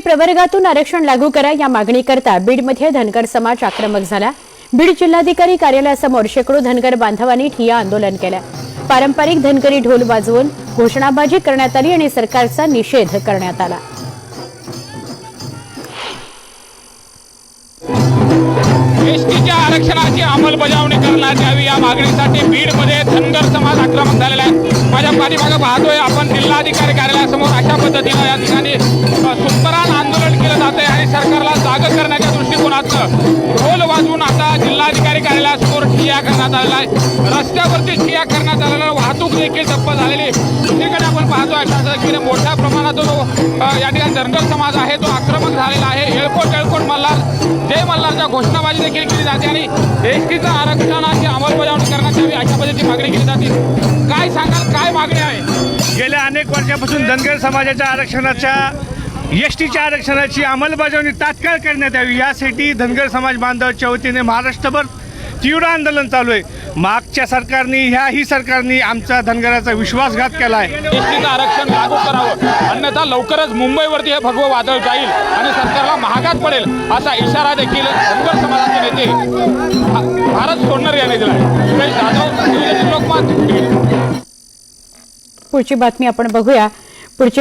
प्रवर्गातून आरक्षण लागू करा या मागणीकरता बीडमध्ये धनगर समाज आक्रमक झाला. बीड जिल्हाधिकारी कार्यालयासमोर शेकडो धनगर बांधवांनी ठिय्या आंदोलन केलं. पारंपरिक धनगरी ढोल वाजवून घोषणाबाजी करण्यात आली आणि सरकारचा निषेध करण्यात आला. एसटीच्या आरक्षणाची अंमलबजावणी करण्यात यावी या मागणीसाठी बीडमध्ये धनगर समाज आक्रमक झालेला आहे. माझ्या पाठीमागं पाहतोय आपण जिल्हाधिकारी कार्यालयासमोर अशा पद्धतीनं या स्वागत करण्याच्या दृष्टिकोनातनं ढोल वाजवून आता जिल्हाधिकारी कार्यालयासमोर ठिया करण्यात आलेला आहे. रस्त्यावरती ठिया करण्यात आलेला वाहतूक देखील ठप्प झालेली आहे. दुसरीकडे आपण पाहतो अशा मोठ्या प्रमाणात जो या ठिकाणी धनगर समाज आहे तो आक्रमक झालेला आहे. एळकोट एळकोट मल्हार जय मल्हारच्या घोषणाबाजी देखील केली जाते आणि एस टीचं आरक्षणाची अंमलबजावणी करण्यात यावी अशा पद्धतीची मागणी केली जाते. काय सांगाल काय मागणी आहे? गेल्या अनेक वर्षापासून धनगर समाजाच्या आरक्षणाच्या एस टीच्या आरक्षणाची अंमलबजावणी तात्काळ करण्यात यावी. यासाठी धनगर समाज बांधवाच्या वतीने महाराष्ट्रभर तीव्र आंदोलन चालू आहे. मागच्या सरकारने ह्याही सरकारने आमचा धनगराचा विश्वासघात केला आहे एस टीचं आरक्षण लागू करावं. अन्यथा लवकरच मुंबईवरती हे भगवं वादळ जाईल आणि सरकारला महागात पडेल असा इशारा देखील धनगर समाजाचे नेते भारत सोडणार याने दिला आहे सुरेश जाधव लोकमत. पुढची बातमी आपण बघूया. पुढची